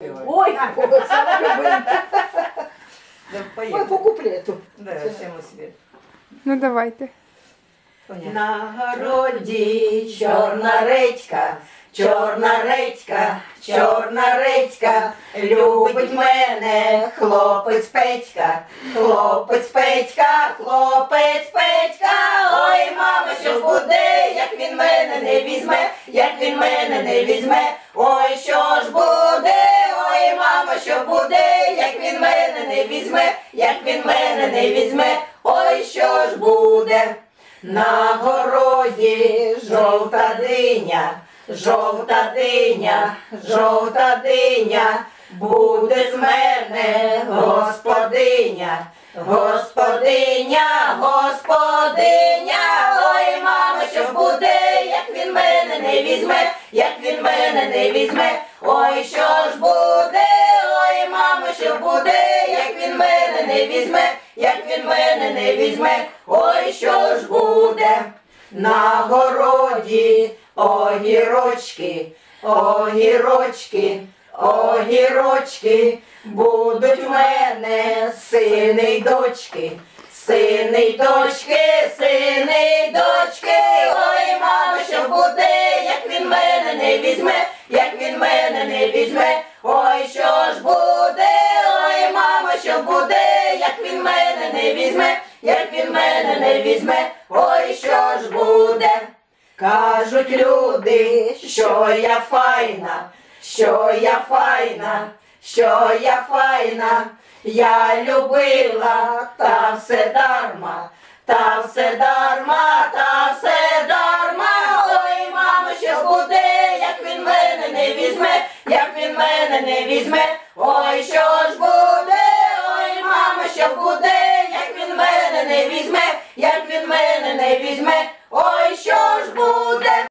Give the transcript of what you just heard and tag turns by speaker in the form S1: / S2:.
S1: Ой, сама любим. Ой, по куплету.
S2: Ну давайте.
S1: На городі чорна редька, чорна редька, чорна редька, любить мене хлопець Петька, хлопець Петька, хлопець Петька, ой, мама, що буде, як він мене не візьме, як він мене не візьме, що буде, як він мене не візьме, як він мене не візьме, ой, що ж буде. На городі жовта диня, жовта диня, жовта диня, буде з мене господиня, господиня, господиня, ой, мама, що ж буде, як він мене не візьме, як він мене не візьме, ой, що не візьме, як він мене не візьме, ой, що ж буде. На городі огірочки, огірочки, огірочки, будуть в мене сини й дочки, сини й дочки, сини й дочки, ой, мамо, що буде, як він мене не візьме, як він мене не візьме, мене не візьме, ой, що ж буде. Кажуть люди, що я файна, що я файна, що я файна, я любила, та все дарма, та все дарма, та все дарма, ой, мамо, що буде, як він мене не візьме, як він мене не візьме, візьме, ой що ж буде.